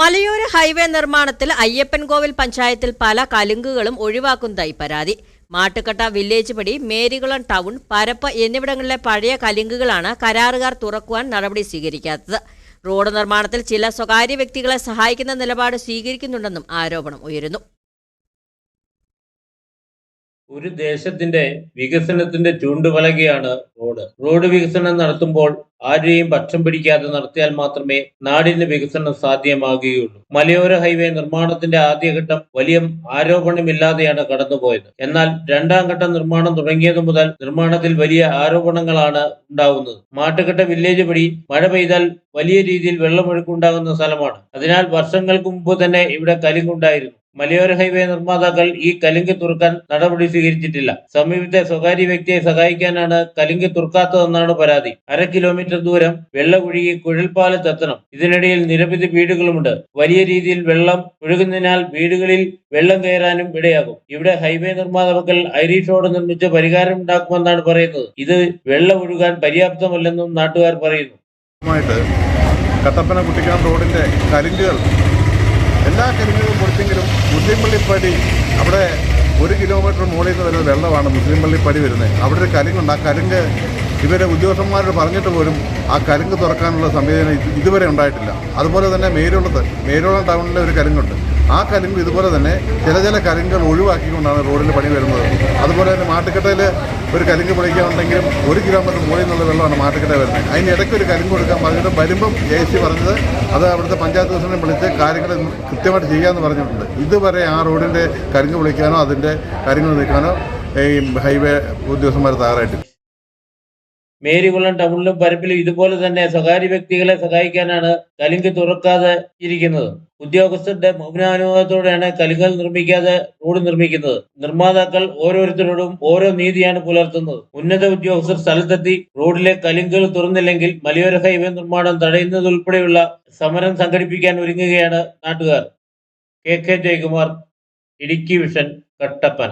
മലയോര ഹൈവേ നിർമ്മാണത്തിൽ അയ്യപ്പൻകോവിൽ പഞ്ചായത്തിൽ പല കലുങ്കുകളും ഒഴിവാക്കുന്നതായി പരാതി. മാട്ടുക്കട്ട വില്ലേജ് പടി മേരികുളം ടൗൺ പരപ്പ് എന്നിവിടങ്ങളിലെ പഴയ കലുങ്കുകളാണ് കരാറുകാർ തുറക്കുവാൻ നടപടി സ്വീകരിക്കാത്തത്. റോഡ് നിർമ്മാണത്തിൽ ചില സ്വകാര്യ വ്യക്തികളെ സഹായിക്കുന്ന നിലപാട് സ്വീകരിക്കുന്നുണ്ടെന്നും ആരോപണം ഉയരുന്നു. ഒരു ദേശത്തിന്റെ വികസനത്തിന്റെ ചൂണ്ടുപലകയാണ് റോഡ്. റോഡ് വികസനം നടത്തുമ്പോൾ ആരെയും പക്ഷം പിടിക്കാതെ നടത്തിയാൽ മാത്രമേ നാടിന്റെ വികസനം സാധ്യമാകുകയുള്ളൂ. മലയോര ഹൈവേ നിർമ്മാണത്തിന്റെ ആദ്യഘട്ടം വലിയ ആരോപണമില്ലാതെയാണ് കടന്നുപോയത്. എന്നാൽ രണ്ടാം ഘട്ട നിർമ്മാണം തുടങ്ങിയതു മുതൽ നിർമ്മാണത്തിൽ വലിയ ആരോപണങ്ങളാണ് ഉണ്ടാവുന്നത്. മാട്ടുകെട്ട വില്ലേജ് വഴി മഴ പെയ്താൽ വലിയ രീതിയിൽ വെള്ളമൊഴുക്കുണ്ടാകുന്ന സ്ഥലമാണ്. അതിനാൽ വർഷങ്ങൾക്ക് മുമ്പ് തന്നെ ഇവിടെ കലിങ്കുണ്ടായിരുന്നു മലയോര ഹൈവേ നിർമ്മാതാക്കൾ ഈ കലുങ്ക് തുറക്കാൻ നടപടി സ്വീകരിച്ചിട്ടില്ല. സമീപത്തെ സ്വകാര്യ വ്യക്തിയെ സഹായിക്കാനാണ് കലുങ്ക് തുറക്കാത്തതെന്നാണ് പരാതി. അര കിലോമീറ്റർ ദൂരം വെള്ളം ഒഴുകി കുഴൽപ്പാലത്തെത്തണം ഇതിനിടയിൽ നിരവധി വീടുകളുമുണ്ട്. വലിയ രീതിയിൽ വെള്ളം ഒഴുകുന്നതിനാൽ വീടുകളിൽ വെള്ളം കയറാനും ഇടയാകും. ഇവിടെ ഹൈവേ നിർമ്മാതാക്കൾ ഐറിഷ് റോഡ് നിർമ്മിച്ച് പരിഹാരം ഉണ്ടാക്കുമെന്നാണ് പറയുന്നത്. ഇത് വെള്ളം ഒഴുകാൻ പര്യാപ്തമല്ലെന്നും നാട്ടുകാർ പറയുന്നു. കട്ടപ്പന കുട്ടിക്കാൻ റോഡിന്റെ കരിങ്കുകൾ എല്ലാ കരിമീനും കൊടുത്തെങ്കിലും മുസ്ലിം പള്ളിപ്പടി അവിടെ ഒരു കിലോമീറ്റർ മുകളിൽ നിന്ന് വരുന്ന വെള്ളമാണ് മുസ്ലിം പള്ളിപ്പടി വരുന്നത്. അവിടെ ഒരു കരിങ്ങുണ്ട് ആ കരിങ്ക് ഇവരെ ഉദ്യോഗസ്ഥന്മാരോട് പറഞ്ഞിട്ട് പോലും ആ കരിങ്ക് തുറക്കാനുള്ള സംവിധാനം ഇതുവരെ ഉണ്ടായിട്ടില്ല. അതുപോലെ തന്നെ മേരുളത്ത് മേരുളം ടൗണിലെ ഒരു കരിങ്കുണ്ട് ആ കരിങ്ക് ഇതുപോലെ തന്നെ ചില ചില കരിങ്ങൾ ഒഴിവാക്കിക്കൊണ്ടാണ് റോഡിൽ പണി വരുന്നത്. അതുപോലെ തന്നെ മാട്ടുക്കട്ടയിൽ ഒരു കരിങ്ങ് പൊളിക്കാനുണ്ടെങ്കിലും ഒരു കിലോമീറ്റർ മുകളിൽ നിന്നുള്ള വെള്ളമാണ് മാട്ടുക്കട്ട വരുന്നത്. അതിന് ഇടയ്ക്ക് ഒരു കരിങ്ങ് കൊടുക്കാൻ പറഞ്ഞിട്ട് വരുമ്പം എ സി പറഞ്ഞത് അത് അവിടുത്തെ പഞ്ചായത്ത് പ്രസിഡന്റ് വിളിച്ച് കാര്യങ്ങൾ കൃത്യമായിട്ട് ചെയ്യാമെന്ന് പറഞ്ഞിട്ടുണ്ട്. ഇതുവരെ ആ റോഡിന്റെ കരിങ്ങ് പൊളിക്കാനോ അതിന്റെ കാര്യങ്ങൾ നീക്കാനോ ഈ ഹൈവേ ഉദ്യോഗസ്ഥന്മാർ തയ്യാറായിട്ടില്ല. മേരികുളം ടൗണിലും പരപ്പിലും ഇതുപോലെ തന്നെ സ്വകാര്യ വ്യക്തികളെ സഹായിക്കാനാണ് കലിങ്ക് തുറക്കാതെ ഇരിക്കുന്നത്. ഉദ്യോഗസ്ഥരുടെ മൗനാനുഭവത്തോടെയാണ് കലുങ്കൽ നിർമ്മിക്കാതെ റോഡ് നിർമ്മിക്കുന്നത്. നിർമ്മാതാക്കൾ ഓരോരുത്തരോടും ഓരോ നീതിയാണ് പുലർത്തുന്നത്. ഉന്നത ഉദ്യോഗസ്ഥർ സ്ഥലത്തെത്തി റോഡിലെ കലുങ്കുകൾ തുറന്നില്ലെങ്കിൽ മലയോര ഹൈവേ നിർമ്മാണം തടയുന്നതുൾപ്പെടെയുള്ള സമരം സംഘടിപ്പിക്കാൻ ഒരുങ്ങുകയാണ് നാട്ടുകാർ. K. K. Jayakumar Idukki vision Kattappana.